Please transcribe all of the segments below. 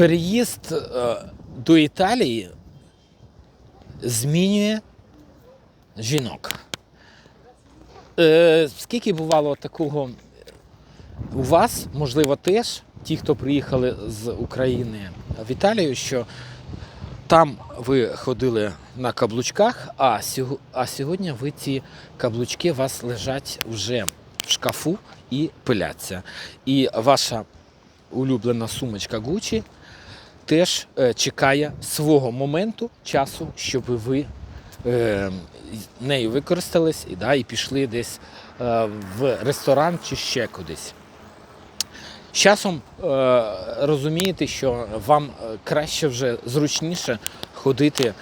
переїзд е, до Італії змінює жінок. Е, Скільки бувало такого у вас, можливо, теж, ті, хто приїхали з України в Італію, що там ви ходили на каблучках, а, сьогодні ви ці каблучки у вас лежать вже в шкафу і пиляться. І ваша улюблена сумочка Gucci теж е, чекає свого моменту часу, щоб ви е, нею використались і, да, і пішли десь е, в ресторан чи ще кудись. З часом е, розумієте, що вам е, краще вже зручніше ходити е,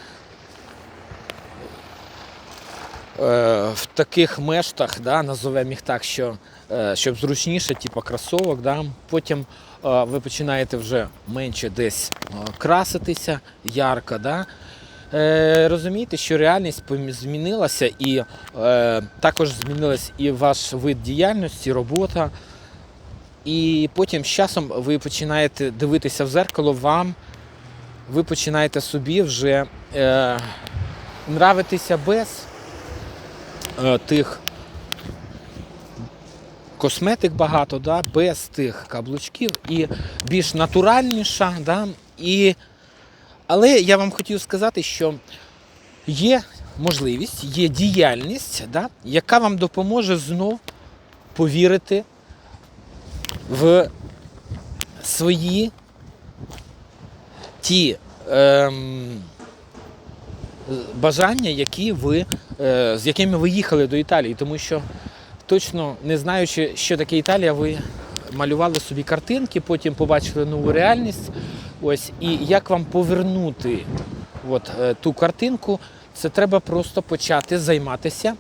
в таких мештах, да, назовемо їх так, що, е, щоб зручніше, типу кросовок, да, потім е, ви починаєте вже менше десь е, краситися, ярко. Да. Е, розумієте, що реальність змінилася і е, також змінилась і ваш вид діяльності, робота. І потім з часом ви починаєте дивитися в зеркало, вам ви починаєте собі вже е, нравитися без е, тих косметик багато, да, без тих каблучків і більш натуральніша. Да, і... Але я вам хотів сказати, що є можливість, є діяльність, да, яка вам допоможе знов повірити в свої ті ем, бажання, які ви, е, з якими ви їхали до Італії. Тому що точно не знаючи, що таке Італія, ви малювали собі картинки, потім побачили нову реальність. Ось, і як вам повернути от, е, ту картинку, це треба просто почати займатися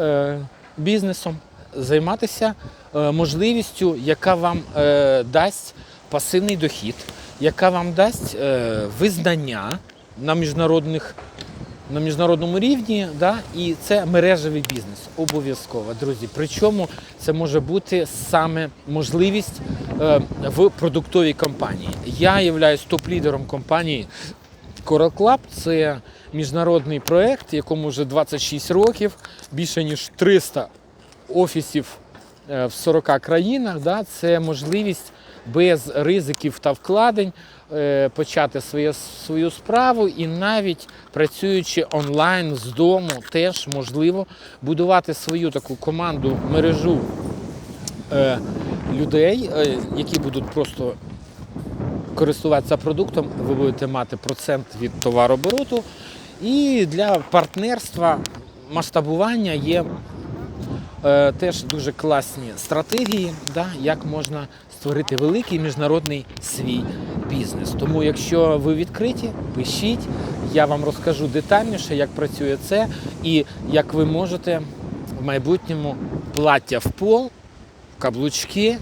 е, бізнесом, займатися е, можливістю, яка вам е, дасть пасивний дохід, яка вам дасть е, визнання на міжнародних. На міжнародному рівні, да, і це мережевий бізнес обов'язково, друзі. Причому це може бути саме можливість е, в продуктовій компанії. Я являюсь топ-лідером компанії Club. Це міжнародний проект, якому вже 26 років, більше ніж 300 офісів в 40 країнах. Да, це можливість без ризиків та вкладень е, почати своє, свою справу і навіть працюючи онлайн з дому, теж можливо будувати свою таку команду, мережу е, людей, е, які будуть просто користуватися продуктом, ви будете мати процент від товарообороту. І для партнерства масштабування є е, теж дуже класні стратегії, да, як можна створити великий міжнародний свій бізнес. Тому, якщо ви відкриті, пишіть, я вам розкажу детальніше, як працює це, і як ви можете в майбутньому плаття в пол, каблучки,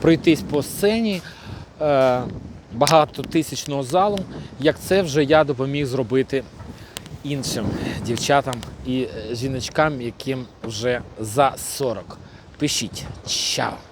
пройтись по сцені е, багатотисячного залу, як це вже я допоміг зробити іншим дівчатам і е, жіночкам, яким вже за 40. Пишіть. Чао!